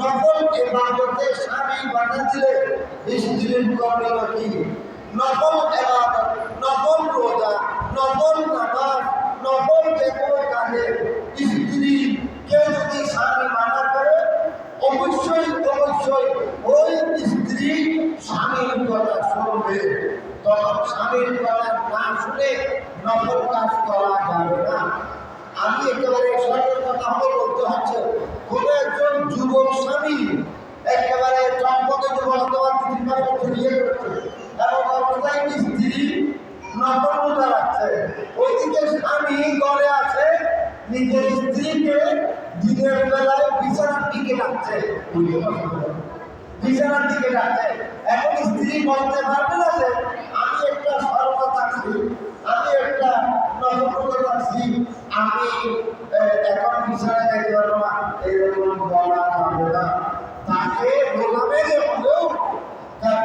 নকল এবাদতে স্বামী বাধা দিলে স্ত্রীর করণীয় কি নকল এবাদত নকল রোজা নকল নামাজ নকল যে কোনো কাজে, স্ত্রী, কেউ যদি স্বামী মানা করে, অবশ্যই অবশ্যই ওই স্ত্রী স্বামীর কথা শুনবে। তখন স্বামীর কথা না শুনে নকল কাজ করা যাবে না। আমি একেবারে সরকার কথা হলে স্ত্রী নকল রোজা রাখছে ওইদিকে স্বামী ঘরে আছে নিজের স্ত্রীকে দিনের বেলায় বিছানার দিকে রাখছে বিছানার দিকে রাখছে এখন স্ত্রী বলতে পারবে না যে আমি একটা সরকার থাকছি আমি একটা নজর রাখছি আমি এখন বিছানায় যাইতে পারব না এরকম বলা যাবে না তাকে রোগামে হলেও তার-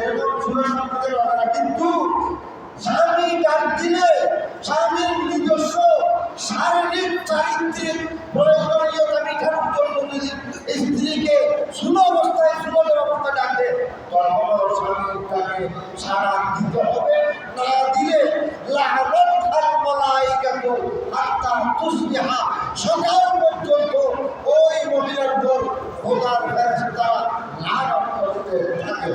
এরকম চুলা সম্পর্কে হবে কিন্তু স্বামী ডাক দিলে স্বামীর নিজস্ব শারীরিক চারিত্রিক প্রয়োজনীয়তা মেটানোর জন্য যদি স্ত্রীকে সুল অবস্থায় সুলভের অবস্থা ডাকে তখন স্বামীর তাকে সারা দিতে হবে না দিলে লাহরত মালাইকাতু হাত্তা তুসবিহা সকাল পর্যন্ত ওই মহিলার উপর খোদার ফেরেশতা লানত করতে থাকে।